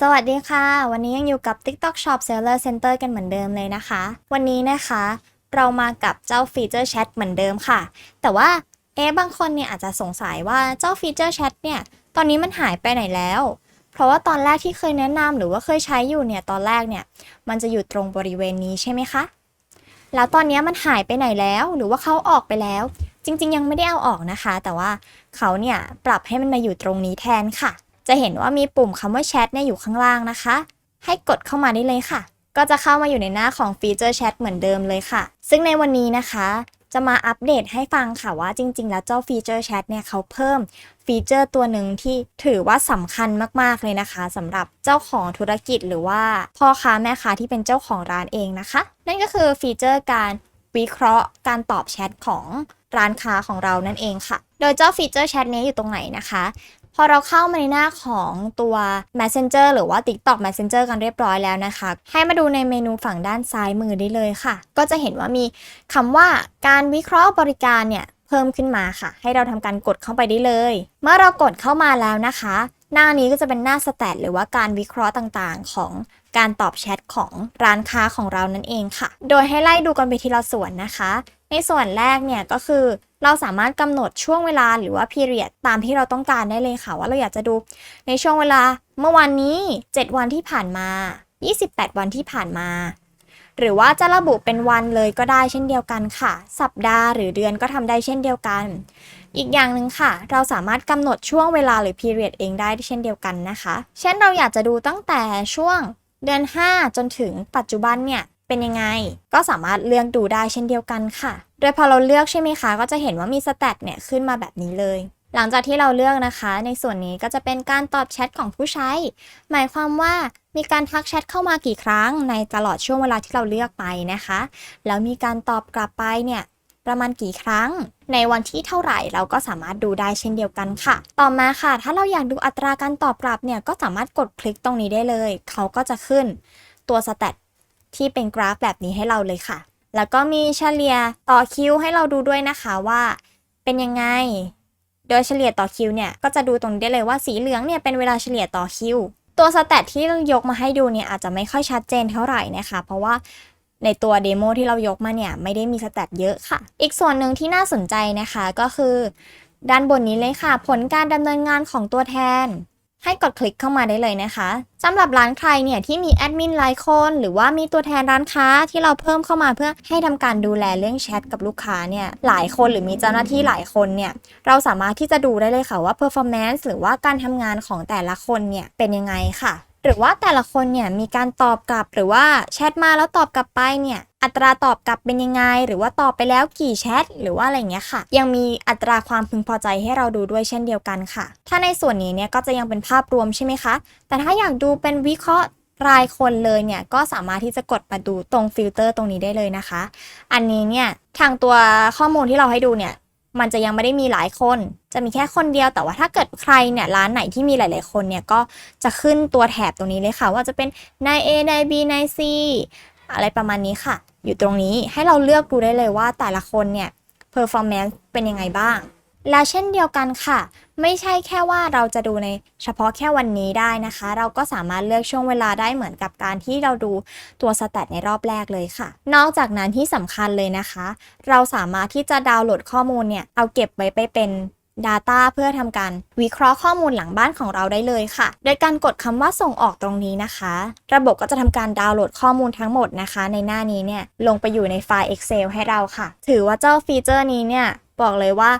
สวัสดีค่ะ วันนี้ยังอยู่กับ TikTok Shop Seller Center กันเหมือนเดิมเลยนะคะ วันนี้นะคะ เรามากับเจ้าฟีเจอร์แชทเหมือนเดิมค่ะ แต่ว่าเอ๊บางคนเนี่ยอาจจะสงสัยว่าเจ้าฟีเจอร์แชทเนี่ย ตอนนี้มันหายไปไหนแล้ว เพราะว่าตอนแรกที่เคยแนะนำหรือว่าเคยใช้อยู่เนี่ย ตอนแรกเนี่ย มันจะอยู่ตรงบริเวณนี้ใช่ไหมคะ แล้วตอนนี้มันหายไปไหนแล้ว หรือว่าเขาออกไปแล้ว จริง ๆ ยังไม่ได้เอาออกนะคะ แต่ว่าเขาเนี่ยปรับให้มันมาอยู่ตรงนี้แทนค่ะ จะเห็นว่ามีปุ่มคำว่าแชทเนี่ยอยู่ข้างล่างนะคะ ให้กดเข้ามาได้เลยค่ะ ก็จะเข้ามาอยู่ในหน้าของฟีเจอร์แชทเหมือนเดิมเลยค่ะ ซึ่งในวันนี้นะคะ จะมาอัปเดตให้ฟังค่ะว่าจริง ๆ แล้วเจ้าฟีเจอร์แชทเนี่ยเขาเพิ่มฟีเจอร์ตัวหนึ่งที่ถือว่าสำคัญมาก ๆ เลยนะคะสำหรับเจ้าของธุรกิจหรือว่าพ่อค้าแม่ค้าที่เป็นเจ้าของร้านเองนะคะ นั่นก็คือฟีเจอร์การวิเคราะห์การตอบแชทของ ร้านค้าของเรานั่นเองค่ะ โดยเจ้าฟีเจอร์แชทนี้อยู่ตรงไหนนะคะ พอเราเข้ามาในหน้าของตัว Messenger หรือว่า TikTok Messenger กันเรียบร้อยแล้วนะคะ ให้มาดูในเมนูฝั่งด้านซ้ายมือได้เลยค่ะ ก็จะเห็นว่ามีคำว่าการวิเคราะห์บริการเนี่ยเพิ่มขึ้นมาค่ะ ให้เราทำการกดเข้าไปได้เลย เมื่อเรากดเข้ามาแล้วนะคะ หน้านี้ก็จะเป็นหน้าสแตทหรือว่าการวิเคราะห์ต่างๆ ของการตอบแชทของร้านค้าของเรานั่นเองค่ะ โดยให้ไล่ดูกันไปทีละส่วนนะคะ ในส่วนแรกเนี่ยก็คือเราสามารถกำหนดช่วงเวลาหรือว่า period ตามที่เราต้องการได้เลยค่ะ ว่าเราอยากจะดูในช่วงเวลาเมื่อวันนี้ 7 วันที่ผ่านมา 28 วันที่ผ่านมา หรือว่าจะระบุเป็นวันเลยก็ได้เช่นเดียวกันค่ะ สัปดาห์หรือเดือนก็ทำได้เช่นเดียวกัน อีกอย่างหนึ่งค่ะ เราสามารถกำหนดช่วงเวลาหรือ period เองได้เช่นเดียวกันนะคะ เช่นเราอยากจะดูตั้งแต่ช่วงเดือน 5 จนถึงปัจจุบันเนี่ย เป็นยังไง ก็สามารถเลือกดูได้เช่นเดียวกันค่ะ โดยพอเราเลือกใช่ไหมคะ ก็จะเห็นว่ามีสแตทเนี่ยขึ้นมาแบบนี้เลย หลังจากที่เราเลือกนะคะ ในส่วนนี้ก็จะเป็นการตอบแชทของผู้ใช้ หมายความว่ามีการทักแชทเข้ามากี่ครั้งในตลอดช่วงเวลาที่เราเลือกไปนะคะ แล้วมีการตอบกลับไปเนี่ยประมาณกี่ครั้ง ในวันที่เท่าไหร่เราก็สามารถดูได้เช่นเดียวกันค่ะ ต่อมาค่ะ ถ้าเราอยากดูอัตราการตอบกลับเนี่ยก็สามารถกดคลิกตรงนี้ได้เลย เขาก็จะขึ้นตัวสแตท ที่เป็นกราฟแบบนี้ให้เราเลยค่ะ แล้วก็มีเฉลี่ยต่อคิวให้เราดูด้วยนะคะว่า เป็นยังไง โดยเฉลี่ยต่อคิวเนี่ยก็จะดูตรงนี้ได้เลยว่าสีเหลืองเนี่ยเป็นเวลาเฉลี่ยต่อคิว ตัวสแตทที่ยกมาให้ดูเนี่ยอาจจะไม่ค่อยชัดเจนเท่าไหร่นะคะ เพราะว่าในตัวเดโมที่เรายกมาเนี่ยไม่ได้มีสแตทเยอะค่ะ อีกส่วนหนึ่งที่น่าสนใจนะคะก็คือ ด้านบนนี้เลยค่ะ ผลการดำเนินงานของตัวแทน ให้กดคลิกเข้ามาได้เลยนะคะสำหรับร้านใครเนี่ยที่มีแอดมินหลายคนหรือว่ามีตัวแทนร้านค้าที่เราเพิ่มเข้ามาเพื่อให้ทำการดูแลเรื่องแชทกับลูกค้าเนี่ยหลายคนหรือมีเจ้าหน้าที่หลายคนเนี่ยเราสามารถที่จะดูได้เลยค่ะว่า performance หรือว่าการทำงานของแต่ละคนเนี่ยเป็นยังไงค่ะ หรือว่าแต่ละคนเนี่ยมีการตอบกลับหรือว่าแชทมาแล้วตอบกลับไปเนี่ย อัตราตอบกลับเป็นยังไง หรือว่าตอบไปแล้วกี่แชทหรือว่าอะไรเงี้ยค่ะ ยังมีอัตราความพึงพอใจให้เราดูด้วยเช่นเดียวกันค่ะ ถ้าในส่วนนี้เนี่ยก็จะยังเป็นภาพรวมใช่ไหมคะ แต่ถ้าอยากดูเป็นวิเคราะห์รายคนเลยเนี่ยก็สามารถที่จะกดมาดูตรงฟิลเตอร์ตรงนี้ได้เลยนะคะ อันนี้เนี่ยทางตัวข้อมูลที่เราให้ดูเนี่ยมันจะยังไม่ได้มีหลายคน จะมีแค่คนเดียว แต่ว่าถ้าเกิดใครเนี่ยร้านไหนที่มีหลาย ๆ คนเนี่ยก็จะขึ้นตัวแถบตรงนี้เลยค่ะ ว่าจะเป็นนาย A นาย B นาย C อะไรประมาณนี้ค่ะ อยู่ตรงนี้ให้เราเลือกดูได้เลยว่าแต่ละคนเนี่ย performance เป็นยังไงบ้าง และเช่นเดียวกันค่ะ ไม่ใช่แค่ว่าเราจะดูในเฉพาะแค่วันนี้ได้นะคะ เราก็สามารถเลือกช่วงเวลาได้เหมือนกับการที่เราดูตัวสแตทในรอบแรกเลยค่ะ นอกจากนั้นที่สำคัญเลยนะคะ เราสามารถที่จะดาวน์โหลดข้อมูลเนี่ยเอาเก็บไว้ไปเป็น Data เพื่อทำการวิเคราะห์ข้อมูลหลังบ้านของเราได้เลยค่ะ โดยการกดคำว่าส่งออกตรงนี้นะคะ ระบบก็จะทำการดาวน์โหลดข้อมูลทั้งหมดนะคะ ในหน้านี้เนี่ยลงไปอยู่ในไฟล์ Excel ให้เราค่ะ ถือว่าเจ้าฟีเจอร์นี้เนี่ยบอกเลยว่า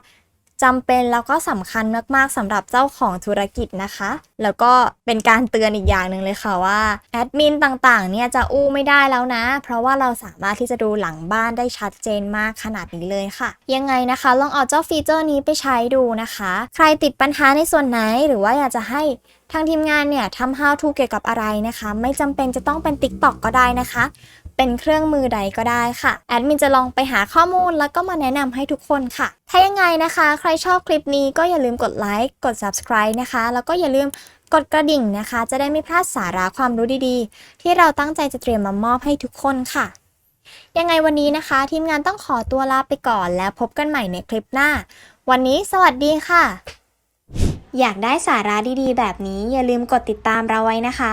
จำเป็นแล้วก็สำคัญมากๆสำหรับเจ้าของธุรกิจนะคะ แล้วก็เป็นการเตือนอีกอย่างหนึ่งเลยค่ะว่าแอดมินต่างๆ เนี่ยจะอู้ไม่ได้แล้วนะ เพราะว่าเราสามารถที่จะดูหลังบ้านได้ชัดเจนมากขนาดนี้เลยค่ะ ยังไงนะคะลองเอาเจ้าฟีเจอร์นี้ไปใช้ดูนะคะ ใครติดปัญหาในส่วนไหนหรือว่าอยากจะให้ทางทีมงานเนี่ยทำ how to เกี่ยวกับอะไรนะคะ ไม่จำเป็นจะต้องเป็น TikTok ก็ได้นะคะ เป็นเครื่องมือใดก็ได้ค่ะ แอดมินจะลองไปหาข้อมูลแล้วก็มาแนะนำให้ทุกคนค่ะ ถ้ายังไงนะคะ ใครชอบคลิปนี้ก็อย่าลืมกดไลค์ กด subscribe นะคะ แล้วก็อย่าลืมกดกระดิ่งนะคะ จะได้ไม่พลาดสาระความรู้ดีๆ ที่เราตั้งใจจะเตรียมมามอบให้ทุกคนค่ะ ยังไงวันนี้นะคะ ทีมงานต้องขอตัวลาไปก่อนแล้วพบกันใหม่ในคลิปหน้า วันนี้สวัสดีค่ะ อยากได้สาระดีๆ แบบนี้อย่าลืมกดติดตามเราไว้นะคะ